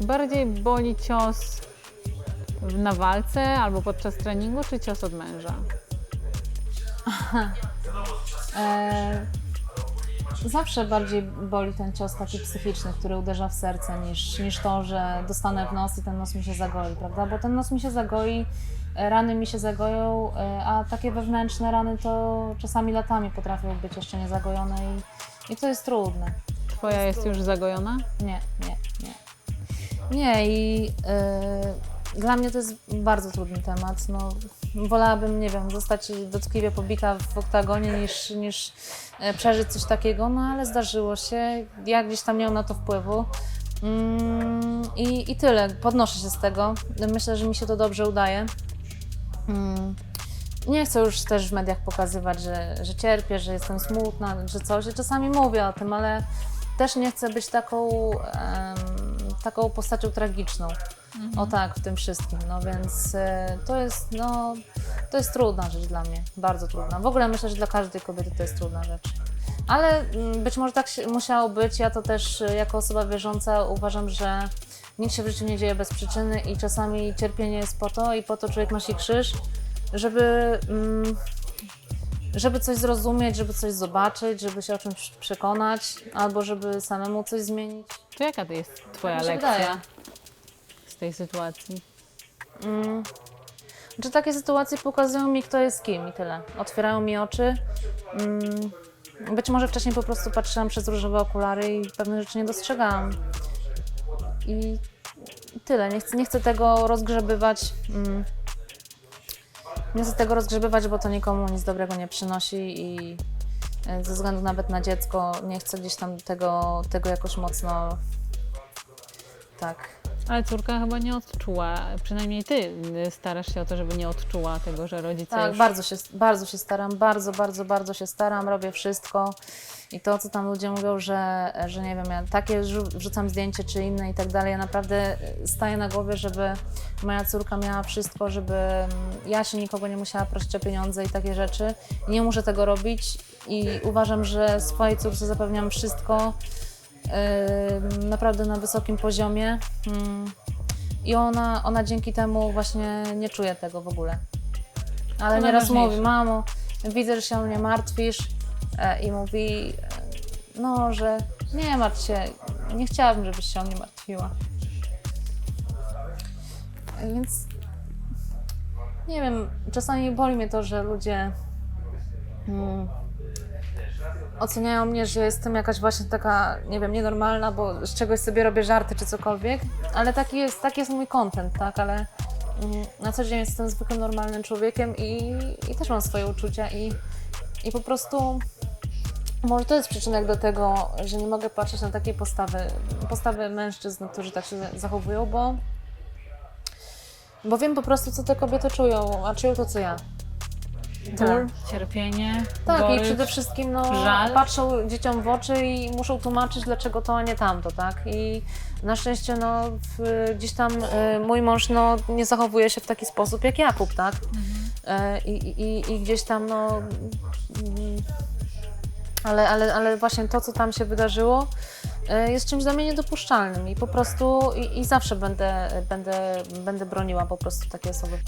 Bardziej boli cios na walce albo podczas treningu, czy cios od męża? E, zawsze bardziej boli ten cios taki psychiczny, który uderza w serce, niż, niż to, że dostanę w nos i ten nos mi się zagoi, prawda? Bo ten nos mi się zagoi, e, rany mi się zagoją, e, a takie wewnętrzne rany to czasami latami potrafią być jeszcze niezagojone i, i to jest trudne. Twoja jest już zagojona? Nie, nie, nie. I y, dla mnie to jest bardzo trudny temat. No, wolałabym, nie wiem, zostać dotkliwie pobita w oktagonie niż, niż e, przeżyć coś takiego, no ale zdarzyło się. Ja gdzieś tam nie mam na to wpływu. Mm, i, I tyle. Podnoszę się z tego. Myślę, że mi się to dobrze udaje. Mm. Nie chcę już też w mediach pokazywać, że, że cierpię, że jestem smutna, że coś. Czasami mówię o tym, ale też nie chcę być taką, em, taką postacią tragiczną. O tak, w tym wszystkim. No więc e, to jest, no, to jest trudna rzecz dla mnie, bardzo trudna. W ogóle myślę, że dla każdej kobiety to jest trudna rzecz. Ale mm, być może tak się musiało być. Ja to też e, jako osoba wierząca uważam, że nic się w życiu nie dzieje bez przyczyny i czasami cierpienie jest po to i po to człowiek nosi krzyż, żeby, mm, żeby coś zrozumieć, żeby coś zobaczyć, żeby się o czymś przekonać, albo żeby samemu coś zmienić. To jaka to jest Twoja Tak mi się lekcja wydaje. z tej sytuacji? Mm. Czy takie sytuacje pokazują mi, kto jest kim i tyle. Otwierają mi oczy. Mm. Być może wcześniej po prostu patrzyłam przez różowe okulary i pewne rzeczy nie dostrzegałam. I i tyle. Nie chcę, nie chcę tego rozgrzebywać. Mm. Nie chcę tego rozgrzebywać, bo to nikomu nic dobrego nie przynosi i e, ze względu nawet na dziecko nie chcę gdzieś tam tego, tego jakoś mocno tak Ale córka chyba nie odczuła, przynajmniej ty y, starasz się o to, żeby nie odczuła tego, że rodzice Tak, już... bardzo się, bardzo się staram, bardzo, bardzo, bardzo się staram, robię wszystko. I to, co tam ludzie mówią, że, że nie wiem, ja takie rzu- wrzucam zdjęcie czy inne i tak dalej, ja naprawdę y, staję na głowie, żeby moja córka miała wszystko, żeby mm, ja się nikogo nie musiała prosić o pieniądze i takie rzeczy. Nie muszę tego robić i uważam, że swojej córce zapewniam wszystko naprawdę na wysokim poziomie. Mm. I ona, ona dzięki temu właśnie nie czuje tego w ogóle. Ale nieraz mówi, mamo, widzę, że się o mnie martwisz e, i mówi, e, no, że nie martw się, nie chciałabym, żebyś się o mnie martwiła. Więc nie wiem, czasami boli mnie to, że ludzie mm, oceniają mnie, że jestem jakaś właśnie taka, nie wiem, nienormalna, bo z czegoś sobie robię żarty czy cokolwiek, ale taki jest, taki jest mój content, tak, ale mm, na co dzień jestem zwykłym, normalnym człowiekiem i, i też mam swoje uczucia i, i po prostu może to jest przyczynek do tego, że nie mogę patrzeć na takie postawy, postawy mężczyzn, którzy tak się zachowują, bo, bo wiem po prostu, co te kobiety czują, a czują to, co ja. Ból, cierpienie, Tak, gorycz. i przede wszystkim no, żal. patrzą dzieciom w oczy i muszą tłumaczyć, dlaczego to, a nie tamto, tak? I na szczęście no, w, gdzieś tam y, mój mąż no, nie zachowuje się w taki sposób jak Jakub, tak? Mhm. Y, i, i, I gdzieś tam no... mm, ale, ale, ale właśnie to, co tam się wydarzyło, y, jest czymś dla mnie niedopuszczalnym i po prostu i, i zawsze będę, będę, będę broniła po prostu takiej osoby.